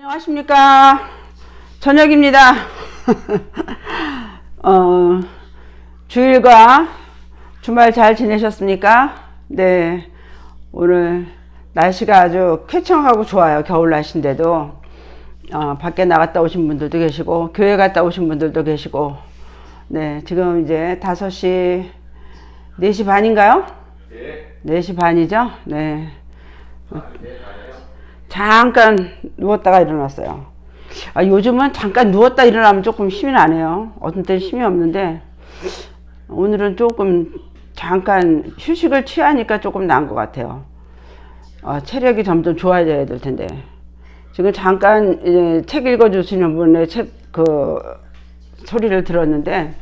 안녕하십니까. 저녁입니다. 어, 주일과 주말 잘 지내셨습니까? 네. 오늘 날씨가 아주 쾌청하고 좋아요. 겨울 날씨인데도. 어, 밖에 나갔다 오신 분들도 계시고, 교회 갔다 오신 분들도 계시고, 네. 지금 이제 5시, 4시 반인가요? 네. 4시 반이죠? 네. 아, 네. 잠깐 누웠다가 일어났어요. 아, 요즘은 잠깐 누웠다 일어나면 조금 힘이 나네요. 어떤 때는 힘이 없는데, 오늘은 조금 잠깐 휴식을 취하니까 조금 나은 것 같아요. 어, 체력이 점점 좋아져야 될 텐데. 지금 잠깐 책 읽어주시는 분의 책, 그, 소리를 들었는데,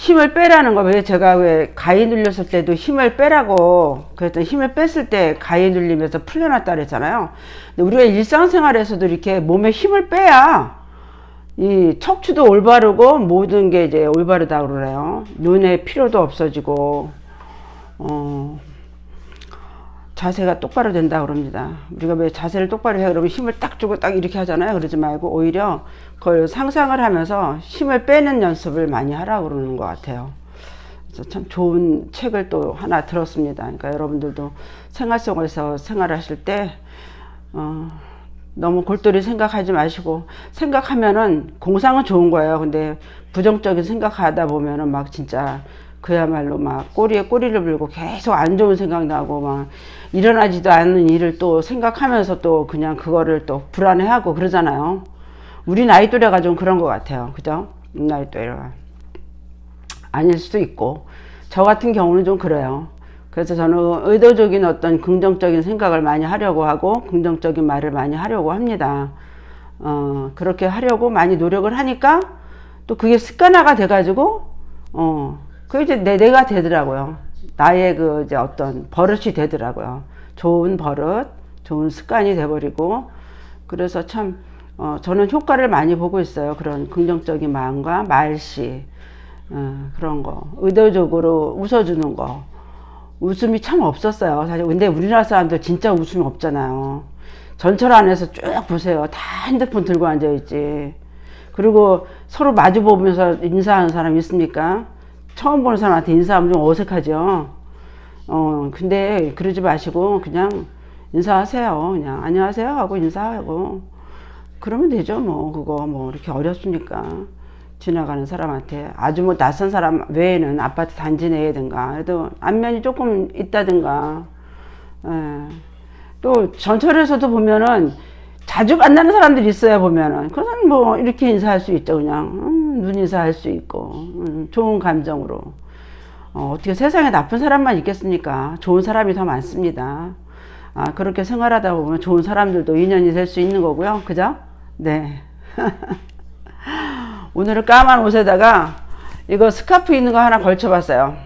힘을 빼라는 거, 왜 제가 왜 가위 눌렸을 때도 힘을 빼라고, 그랬더니 힘을 뺐을 때 가위 눌리면서 풀려났다 그랬잖아요. 근데 우리가 일상생활에서도 이렇게 몸에 힘을 빼야 이 척추도 올바르고 모든 게 이제 올바르다 그러네요. 눈에 피로도 없어지고, 어, 자세가 똑바로 된다 그럽니다. 우리가 왜 자세를 똑바로 해 그러면 힘을 딱 주고 딱 이렇게 하잖아요. 그러지 말고 오히려 그걸 상상을 하면서 힘을 빼는 연습을 많이 하라고 그러는 것 같아요. 그래서 참 좋은 책을 또 하나 들었습니다. 그러니까 여러분들도 생활 속에서 생활하실 때 어, 너무 골똘히 생각하지 마시고 생각하면은 공상은 좋은 거예요. 근데 부정적인 생각하다 보면은 막 진짜 그야말로 막 꼬리에 꼬리를 물고 계속 안 좋은 생각 나고 막 일어나지도 않는 일을 또 생각하면서 또 그냥 그거를 또 불안해하고 그러잖아요. 우리 나이 또래가 좀 그런 것 같아요. 그죠? 나이 또래가. 아닐 수도 있고 저 같은 경우는 좀 그래요. 그래서 저는 의도적인 어떤 긍정적인 생각을 많이 하려고 하고 긍정적인 말을 많이 하려고 합니다. 어, 그렇게 하려고 많이 노력을 하니까 또 그게 습관화가 돼가지고 어, 그게 이제 내, 내가 되더라고요. 나의 그 이제 어떤 버릇이 되더라고요. 좋은 버릇, 좋은 습관이 돼버리고. 그래서 참 어, 저는 효과를 많이 보고 있어요. 그런 긍정적인 마음과 말씨 어, 그런 거. 의도적으로 웃어주는 거. 웃음이 참 없었어요. 사실 근데 우리나라 사람들 진짜 웃음이 없잖아요. 전철 안에서 쭉 보세요. 다 핸드폰 들고 앉아 있지. 그리고 서로 마주 보면서 인사하는 사람 있습니까 처음 보는 사람한테 인사하면 좀 어색하죠. 어 근데 그러지 마시고 그냥 인사하세요. 그냥 안녕하세요 하고 인사하고. 그러면 되죠 뭐. 그거 뭐 이렇게 어렵습니까? 지나가는 사람한테. 아주 뭐 낯선 사람 외에는 아파트 단지 내든가 그래도 안면이 조금 있다든가. 예. 또 전철에서도 보면은 자주 만나는 사람들이 있어요 보면은. 그건 뭐 이렇게 인사할 수 있죠 그냥. 음, 눈 인사 할 수 있고 음, 좋은 감정으로 어, 어떻게 세상에 나쁜 사람만 있겠습니까 좋은 사람이 더 많습니다 아, 그렇게 생활하다 보면 좋은 사람들도 인연이 될 수 있는 거고요 그죠 네 오늘은 까만 옷에다가 이거 스카프 있는 거 하나 걸쳐봤어요.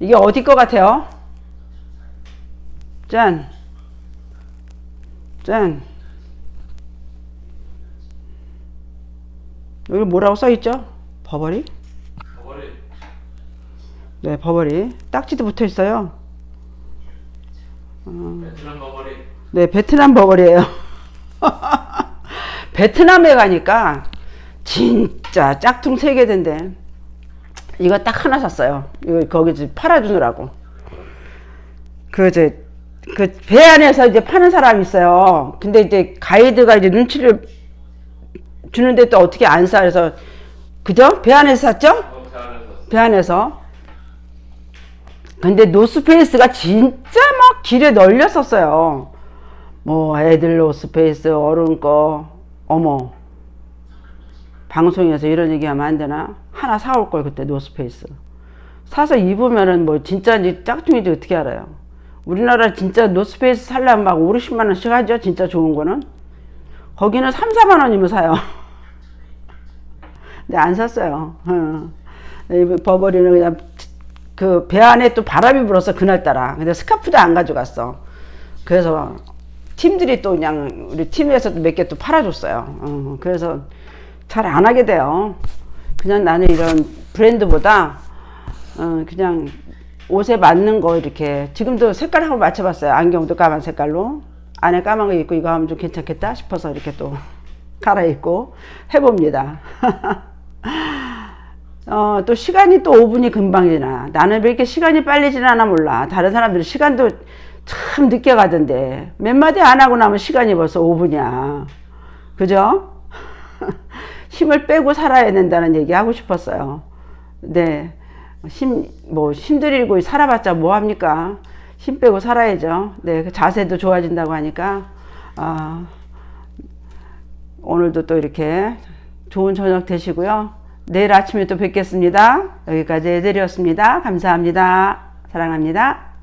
이게 어디 거 같아요? 짠. 짠. 여기 뭐라고 써있죠? 버버리? 버버리. 네, 버버리. 딱지도 붙어 있어요. 베트남 버버리. 네, 베트남 버버리에요. 베트남에 가니까 진짜 짝퉁 세 개 된대. 이거 딱 하나 샀어요. 이거 거기 팔아주느라고. 그 이제 그배 안에서 이제 파는 사람이 있어요. 근데 이제 가이드가 이제 눈치를 주는데 또 어떻게 안 사? 그래서 그죠? 배 안에서 샀죠? 배 안에서. 근데 노스페이스가 진짜 막 길에 널렸었어요. 뭐 애들 노스페이스 어른 거 어머 방송에서 이런 얘기하면 안 되나? 하나 사올 걸 그때 노스페이스 사서 입으면은 뭐 진짜인지 짝퉁인지 어떻게 알아요? 우리나라 진짜 노스페이스 살려면 막 5, 60만 원씩 하죠. 진짜 좋은 거는 거기는 3, 4만 원이면 사요. 근데 안 샀어요. 어. 이 버버리는 그냥 그 배 안에 또 바람이 불어서 그날따라. 근데 스카프도 안 가져갔어. 그래서 팀들이 또 그냥 우리 팀에서도 몇개 또 팔아줬어요. 어, 그래서 잘 안 하게 돼요. 그냥 나는 이런 브랜드보다 어, 그냥 옷에 맞는 거 이렇게 지금도 색깔 한번 맞춰봤어요. 안경도 까만 색깔로 안에 까만 거 입고 이거 하면 좀 괜찮겠다 싶어서 이렇게 또 갈아입고 해봅니다. 어, 또 시간이 또 5분이 금방 지나. 나는 왜 이렇게 시간이 빨리 지나나 몰라. 다른 사람들은 시간도 참 늦게 가던데. 몇 마디 안 하고 나면 시간이 벌써 5분이야. 그죠? 힘을 빼고 살아야 된다는 얘기 하고 싶었어요. 네. 힘, 뭐, 힘들이고 살아봤자 뭐 합니까? 힘 빼고 살아야죠. 네. 그 자세도 좋아진다고 하니까, 아, 오늘도 또 이렇게 좋은 저녁 되시고요. 내일 아침에 또 뵙겠습니다. 여기까지 해드렸습니다. 감사합니다. 사랑합니다.